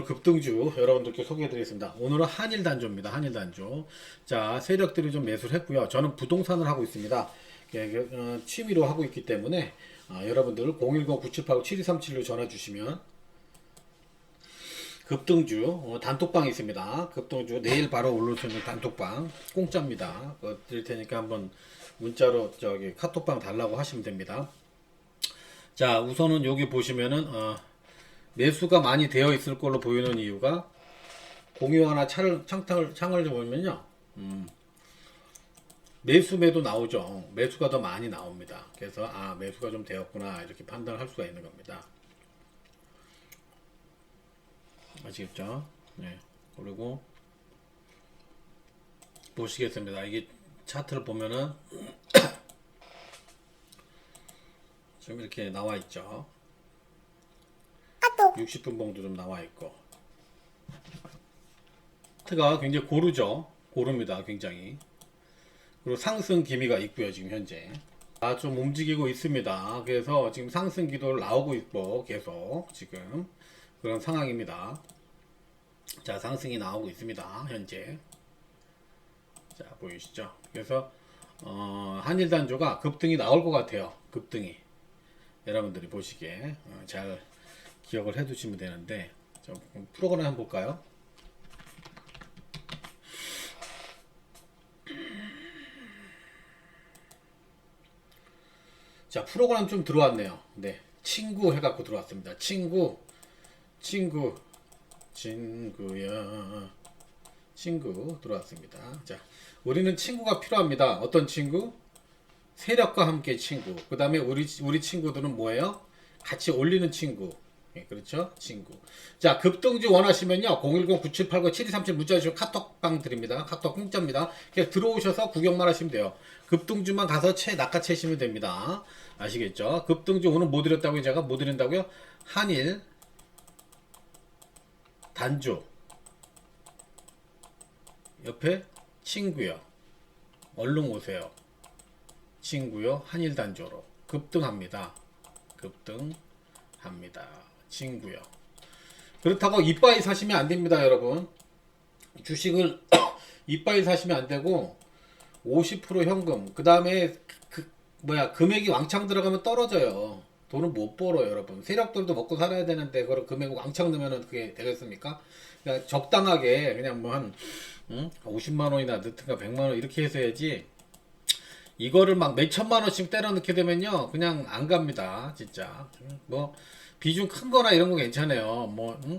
오늘 급등주 여러분들께 소개해드리겠습니다. 오늘은 한일 단조입니다. 한일 단조. 자 세력들이 좀 매수를 했고요. 저는 부동산을 하고 있습니다. 예, 어, 취미로 하고 있기 때문에 아, 여러분들 010-9789-7237로 전화 주시면 급등주 어, 단톡방이 있습니다. 급등주 내일 바로 올릴 수 있는 단톡방 공짜입니다. 드릴 테니까 한번 문자로 저기 카톡방 달라고 하시면 됩니다. 자 우선은 여기 보시면은 어, 매수가 많이 되어 있을 걸로 보이는 이유가 공유 하나 창을 창을 좀 보면요. 음, 매수 매도 나오죠. 매수가 더 많이 나옵니다. 그래서 아 매수가 좀 되었구나 이렇게 판단할 수가 있는 겁니다. 아시겠죠? 네. 그리고 보시겠습니다. 이게 차트를 보면은 지금 이렇게 나와 있죠. 60분 봉도 좀 나와 있고 차트가 굉장히 고르죠. 고릅니다. 굉장히. 그리고 상승 기미가 있고요. 지금 현재. 아, 좀 움직이고 있습니다. 그래서 지금 상승 기도를 나오고 있고 계속 지금 그런 상황입니다. 자, 상승이 나오고 있습니다. 현재. 자, 보이시죠? 그래서 어, 한일 단조가 급등이 나올 것 같아요. 급등이. 여러분들이 보시기에 어, 잘 기억을 해 두시면 되는데 좀 프로그램 한번 볼까요? 자, 프로그램 좀 들어왔네요. 네. 친구 해갖고 들어왔습니다. 친구, 친구, 친구야. 친구 들어왔습니다. 자, 우리는 친구가 필요합니다. 어떤 친구? 세력과 함께 친구. 그 다음에 우리, 우리 친구들은 뭐예요? 같이 올리는 친구. 예, 그렇죠? 친구. 자, 급등주 원하시면요. 010-9789-7237 문자 주시면 카톡방 드립니다. 카톡 공짜입니다. 그냥 들어오셔서 구경만 하시면 돼요. 급등주만 가서 채, 낚아채시면 됩니다. 아시겠죠? 급등주 오늘 뭐 드렸다고요? 제가 뭐 드린다고요? 한일, 단조. 옆에 친구요. 얼른 오세요. 친구요. 한일 단조로. 급등합니다. 급등합니다. 친구요. 그렇다고 이빠이 사시면 안 됩니다, 여러분. 주식을 이빠이 사시면 안 되고 50% 현금. 그다음에 그 뭐야 금액이 왕창 들어가면 떨어져요. 돈은 못 벌어요, 여러분. 세력들도 먹고 살아야 되는데 그걸 금액 왕창 넣으면은 그게 되겠습니까? 그냥 적당하게 그냥 뭐한 응? 50만 원이나 넣든가 100만 원 이렇게 해서 해야지. 이거를 막 몇천만 원씩 때려 넣게 되면요 그냥 안 갑니다 진짜. 뭐 비중 큰 거나 이런 거 괜찮아요. 뭐 응?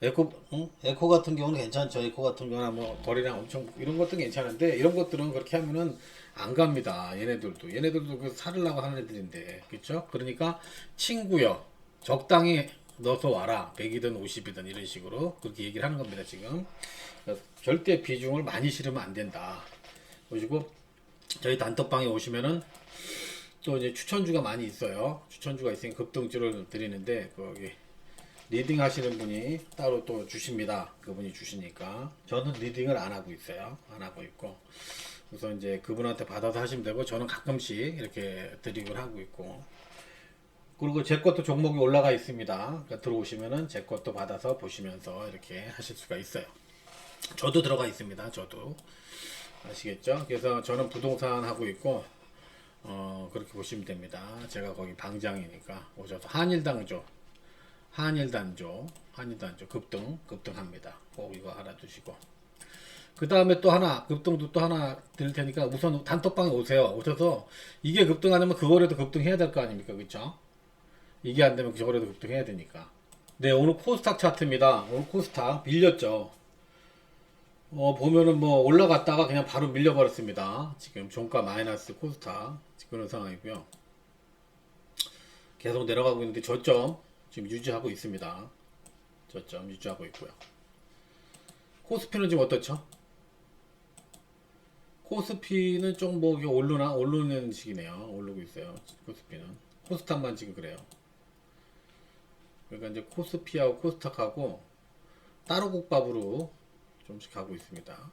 에코 응? 에코 같은 경우는 괜찮죠. 에코 같은 경우나 뭐 거리량 엄청 이런 것도 괜찮은데 이런 것들은 그렇게 하면은 안 갑니다 얘네들도. 얘네들도 그 살으려고 하는 애들인데 그렇죠 그러니까 친구요. 적당히 넣어서 와라. 100이든 50이든 이런 식으로 그렇게 얘기를 하는 겁니다 지금. 절대 비중을 많이 실으면 안 된다. 보시고 저희 단톡방에 오시면은 또 이제 추천주가 많이 있어요. 추천주가 있으니 급등주를 드리는데 거기 리딩 하시는 분이 따로 또 주십니다. 그분이 주시니까 저는 리딩을 안 하고 있어요. 안 하고 있고 우선 이제 그분한테 받아서 하시면 되고 저는 가끔씩 이렇게 드리곤 하고 있고 그리고 제 것도 종목이 올라가 있습니다. 그러니까 들어오시면은 제 것도 받아서 보시면서 이렇게 하실 수가 있어요. 저도 들어가 있습니다. 저도 아시겠죠? 그래서 저는 부동산 하고 있고 어 그렇게 보시면 됩니다. 제가 거기 방장이니까 오셔서 한일당조, 한일단조, 한일단조 급등 급등합니다. 꼭 이거 알아두시고 그 다음에 또 하나 급등도 또 하나 드릴 테니까 우선 단톡방에 오세요. 오셔서 이게 급등 안 하면 그거라도 급등해야 될 거 아닙니까, 그렇죠? 이게 안 되면 저거라도 급등해야 되니까. 네, 오늘 코스닥 차트입니다. 오늘 코스닥 밀렸죠. 어, 보면은 뭐 올라갔다가 그냥 바로 밀려버렸습니다. 지금 종가 마이너스 코스타 그런 상황이고요. 계속 내려가고 있는데 저점 지금 유지하고 있습니다. 저점 유지하고 있고요. 코스피는 지금 어떻죠? 코스피는 좀 뭐 오르나 오르는 식이네요. 오르고 있어요. 코스피는 코스닥만 지금 그래요. 그러니까 이제 코스피하고 코스닥하고 따로 국밥으로 좀씩 가고 있습니다.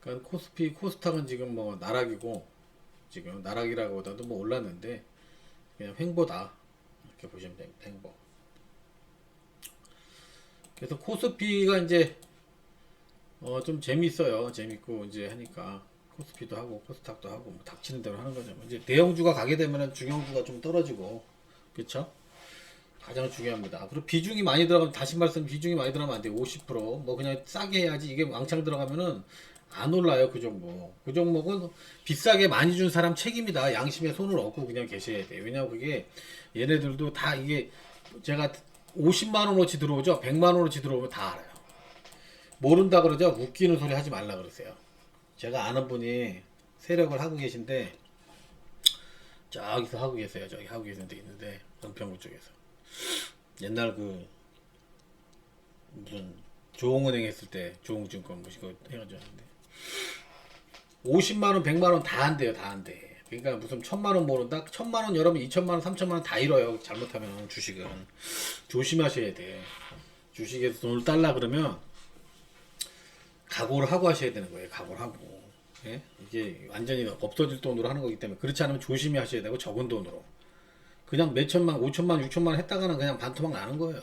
그러니까 코스피, 코스닥은 지금 뭐 나락이고 지금 나락이라고보다도 뭐 올랐는데 그냥 횡보다 이렇게 보시면 됩니다. 횡보. 그래서 코스피가 이제 어 좀 재밌어요. 재밌고 이제 하니까 코스피도 하고 코스닥도 하고 뭐 닥치는 대로 하는 거죠. 이제 대형주가 가게 되면은 중형주가 좀 떨어지고 그렇죠? 가장 중요합니다. 그리고 비중이 많이 들어가면 다시 말씀 비중이 많이 들어가면 안 돼요. 50%뭐 그냥 싸게 해야지 이게 왕창 들어가면은 안 올라요 그 종목. 그 종목은 비싸게 많이 준 사람 책임이다. 양심에 손을 얹고 그냥 계셔야 돼요. 왜냐면 그게 얘네들도 다 이게 제가 50만 원어치 들어오죠. 100만 원어치 들어오면 다 알아요. 모른다 그러죠. 웃기는 소리 하지 말라 그러세요. 제가 아는 분이 세력을 하고 계신데 저기서 하고 계세요. 저기 하고 계신 데 있는데 은평구 쪽에서 옛날 그 무슨 조홍은행 했을 때 조홍증권 뭐시고 해가지고 하는데 50만 원, 100만 원 다 한대요. 다 한대. 그러니까 무슨 천만 원 모른다. 천만 원 여러분 2천만 원, 3천만 원 다 잃어요. 잘못하면 주식은 조심하셔야 돼. 주식에서 돈을 달라 그러면 각오를 하고 하셔야 되는 거예요. 각오를 하고. 예? 이게 완전히 없어질 돈으로 하는 거기 때문에 그렇지 않으면 조심히 하셔야 되고 적은 돈으로. 그냥 몇 천만, 오천만, 육천만 했다가는 그냥 반토막 나는 거예요.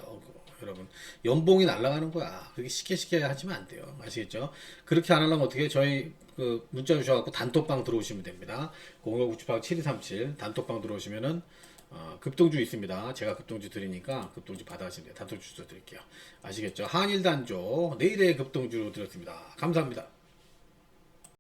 여러분 연봉이 날아가는 거야. 그렇게 쉽게 쉽게 하시면 안 돼요. 아시겠죠? 그렇게 안 하려면 어떻게? 저희 그 문자 주셔갖고 단톡방 들어오시면 됩니다. 05998-7237 단톡방 들어오시면은 어, 급등주 있습니다. 제가 급등주 드리니까 급등주 받아가시면 돼요. 단톡 주소 드릴게요. 아시겠죠? 한일단조 내일의 급등주 드렸습니다. 감사합니다.